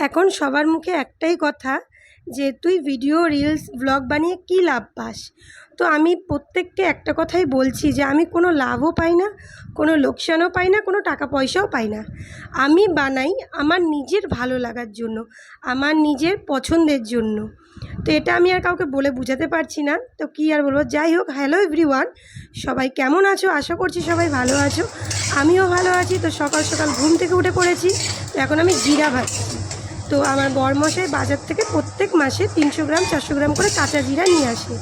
এখন সবার মুখে একটাই কথা যে তুই ভিডিও রিলস ব্লগ বানিয়ে কী লাভ পাস? তো আমি প্রত্যেককে একটা কথাই বলছি যে আমি কোনো লাভও পাই না, কোনো লোকসানও পাই না, কোনো টাকা পয়সাও পাই না। আমি বানাই আমার নিজের ভালো লাগার জন্য, আমার নিজের পছন্দের জন্য। তো এটা আমি আর কাউকে বলে বোঝাতে পারছি না। তো কী আর বলব? যাই হোক হ্যালো এভরিওয়ান সবাই কেমন আছো? আশা করছি সবাই ভালো আছো। আমিও ভালো আছি। তো সকাল সকাল ঘুম থেকে উঠে পড়েছি। তো এখন আমি জিরা ভাজছি তো আমার বরমশাই বাজার থেকে প্রত্যেক মাসে তিনশো গ্রাম, চারশো গ্রাম করে কাঁচা জিরা নিয়ে আসে।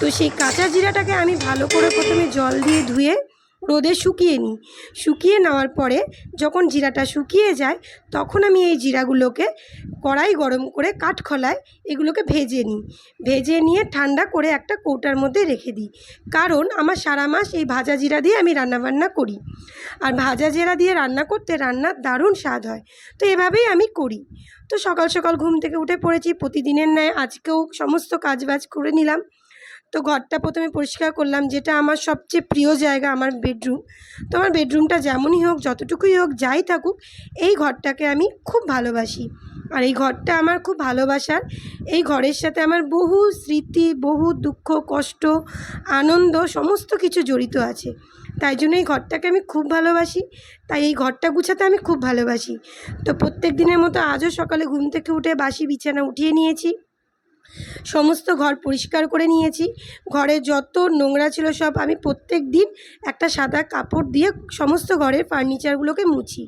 তো সেই কাঁচা জিরাটাকে আমি ভালো করে প্রথমে জল দিয়ে ধুয়ে রোদে শুকিয়ে নিই। শুকিয়ে নেওয়ার পরে যখন জিরাটা শুকিয়ে যায়, তখন আমি এই জিরাগুলোকে কড়াই গরম করে কাঠখোলায় এগুলোকে ভেজে নিই। ভেজে নিয়ে ঠান্ডা করে একটা কৌটার মধ্যে রেখে দিই। কারণ আমার সারা মাস এই ভাজা জিরা দিয়ে আমি রান্নাবান্না করি। আর ভাজা জিরা দিয়ে রান্না করতে রান্নার দারুণ স্বাদ হয়। তো এভাবেই আমি করি। তো সকাল সকাল ঘুম থেকে উঠে পড়েছি। প্রতিদিনের ন্যায় আজকেও সমস্ত কাজবাজ করে নিলাম। তো ঘরটা প্রথমে পরিষ্কার করলাম, যেটা আমার সবচেয়ে প্রিয় জায়গা আমার বেডরুম তো আমার বেডরুমটা যেমনই হোক, যতটুকুই হোক, যাই থাকুক, এই ঘরটাকে আমি খুব ভালোবাসি। আর এই ঘরটা আমার খুব ভালোবাসার। এই ঘরের সাথে আমার বহু স্মৃতি, বহু দুঃখ, কষ্ট, আনন্দ, সমস্ত কিছু জড়িত আছে। তাই জন্য এই ঘরটাকে আমি খুব ভালোবাসি। তাই এই ঘরটা গুছাতে আমি খুব ভালোবাসি। তো প্রত্যেক দিনের মতো আজও সকালে ঘুম থেকে উঠে বাসি বিছানা উঠিয়ে নিয়েছি। সমস্ত ঘর পরিষ্কার করে নিয়েছি। ঘরে যত নোংরা ছিল সব আমি প্রত্যেক দিন একটা সাদা কাপড় দিয়ে সমস্ত ঘরের ফার্নিচারগুলোকে মুছি।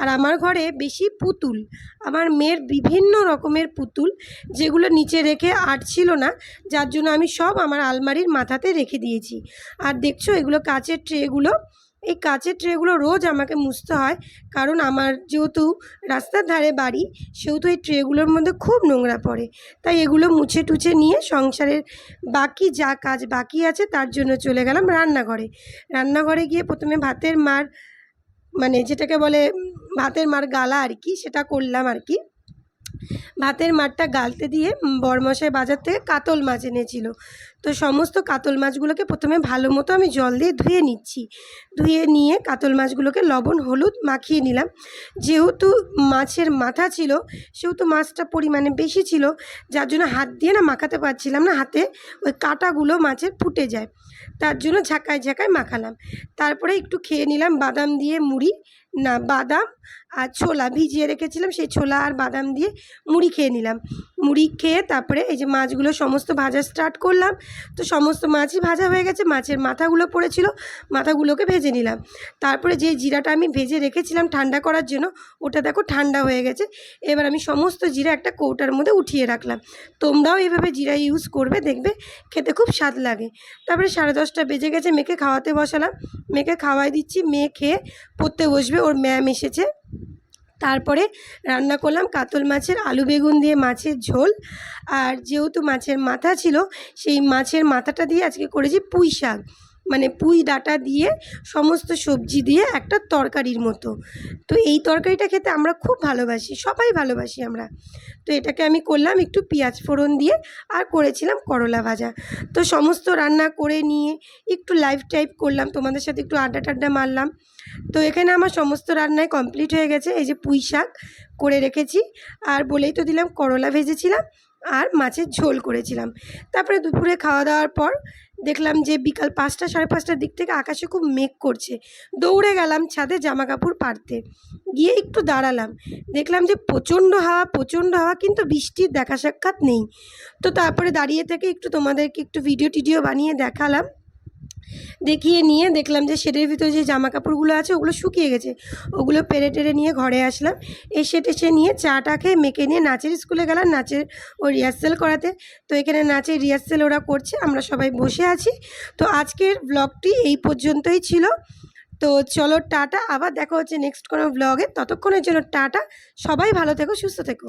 আর আমার ঘরে বেশি পুতুল। আমার মেয়ের বিভিন্ন রকমের পুতুল যেগুলো নিচে রেখে আট ছিল না, যার জন্য আমি সব আমার আলমারির মাথাতে রেখে দিয়েছি। আর দেখছ এগুলো কাচের ট্রেগুলো এই কাচের ট্রেগুলো রোজ আমাকে মুছতে হয়। কারণ আমার যেহেতু রাস্তার ধারে বাড়ি, সেহেতু এই ট্রেগুলোর মধ্যে খুব নোংরা পড়ে। তাই এগুলো মুছে টুছে নিয়ে সংসারের বাকি যা কাজ বাকি আছে, তার জন্য চলে গেলাম রান্নাঘরে। রান্নাঘরে গিয়ে প্রথমে ভাতের মার মানে যেটাকে বলে ভাতের মার গালা আর কি, সেটা করলাম আর কি। ভাতের মাঠটা গালতে দিয়ে বরমশাই বাজার থেকে কাতল মাছ এনেছিল। তো সমস্ত কাতল মাছগুলোকে প্রথমে ভালো মতো আমি জল দিয়ে ধুয়ে নিচ্ছি। ধুয়ে নিয়ে কাতল মাছগুলোকে লবণ, হলুদ মাখিয়ে নিলাম। যেহেতু মাছের মাথা ছিল, সেহেতু মাছটা পরিমাণে বেশি ছিল, যার জন্য হাত দিয়ে না মাখাতে পারছিলাম না, হাতে ওই কাঁটাগুলো মাছের ফুটে যায়। তার জন্য ঝাঁকায় ঝাঁকায় মাখালাম। তারপরে একটু খেয়ে নিলাম বাদাম দিয়ে মুড়ি না বাদাম আর ছোলা ভিজিয়ে রেখেছিলাম সেই ছোলা আর বাদাম দিয়ে মুড়ি খেয়ে নিলাম। মুড়ি খেয়ে তারপরে এই যে মাছগুলো সমস্ত ভাজা স্টার্ট করলাম। তো সমস্ত মাছই ভাজা হয়ে গেছে, মাছের মাথাগুলো পড়েছিল, মাথাগুলোকে ভেজে নিলাম। তারপরে যে জিরাটা আমি ভেজে রেখেছিলাম ঠান্ডা করার জন্য, ওটা দেখো ঠান্ডা হয়ে গেছে। এবার আমি সমস্ত জিরা একটা কৌটার মধ্যে উঠিয়ে রাখলাম। তোমরাও এভাবে জিরা ইউজ করবে, দেখবে খেতে খুব স্বাদ লাগে। তারপরে সাড়ে দশটা বেজে গেছে, মেয়েকে খাওয়াতে বসালাম। মেয়েকে খাওয়াই দিচ্ছি, মেয়ে খেয়ে পড়তে বসবে, ওর ম্যাম এসেছে। তারপরে রান্না করলাম কাতল মাছের আলু বেগুন দিয়ে মাছের ঝোল। আর যেহেতু মাছের মাথা ছিল, সেই মাছের মাথাটা দিয়ে আজকে করেছি পুঁই শাক। মানে পুঁই ডাঁটা দিয়ে সমস্ত সবজি দিয়ে একটা তরকারির মতো। তো এই তরকারিটা খেতে আমরা খুব ভালোবাসি, সবাই ভালোবাসি আমরা। তো এটাকে আমি করলাম একটু পেঁয়াজ ফোড়ন দিয়ে আর করেছিলাম করলা ভাজা। তো সমস্ত রান্না করে নিয়ে একটু লাইভ টাইপ করলাম, তোমাদের সাথে একটু আড্ডা টাড্ডা মারলাম। তো এখানে আমার সমস্ত রান্নায় কমপ্লিট হয়ে গেছে, এই যে পুঁই শাক করে রেখেছি। আর বলেই তো দিলাম করলা ভেজেছিলাম আর মাছের ঝোল করেছিলাম। তারপরে দুপুরে খাওয়া দাওয়ার পর দেখলাম যে বিকাল পাঁচটা, সাড়ে পাঁচটার দিক থেকে আকাশে খুব মেঘ করছে। দৌড়ে গেলাম ছাদে জামা কাপড় পারতে গিয়ে একটু দাঁড়ালাম। দেখলাম যে প্রচণ্ড হাওয়া প্রচণ্ড হাওয়া, কিন্তু বৃষ্টির দেখা সাক্ষাৎ নেই। তো তারপরে দাঁড়িয়ে থেকে একটু তোমাদেরকে একটু ভিডিও টিডিও বানিয়ে দেখালাম। দেখিয়ে নিয়ে দেখলাম যে শেডের ভিতরে যে জামা কাপড়গুলো আছে, ওগুলো শুকিয়ে গেছে। ওগুলো পেরে টেরে নিয়ে ঘরে আসলাম। এসে টেসে নিয়ে চাটা খেয়ে মেখে নিয়ে নাচের স্কুলে গেলাম, নাচের ও রিহার্সেল করাতে। তো এখানে নাচের রিহার্সেল ওরা করছে, আমরা সবাই বসে আছি। তো আজকের ব্লগটি এই পর্যন্তই ছিল। তো চলো টাটা, আবার দেখা হচ্ছে নেক্সট কোনো ব্লগে ততক্ষণের জন্য টাটা, সবাই ভালো থেকো, সুস্থ থেকো।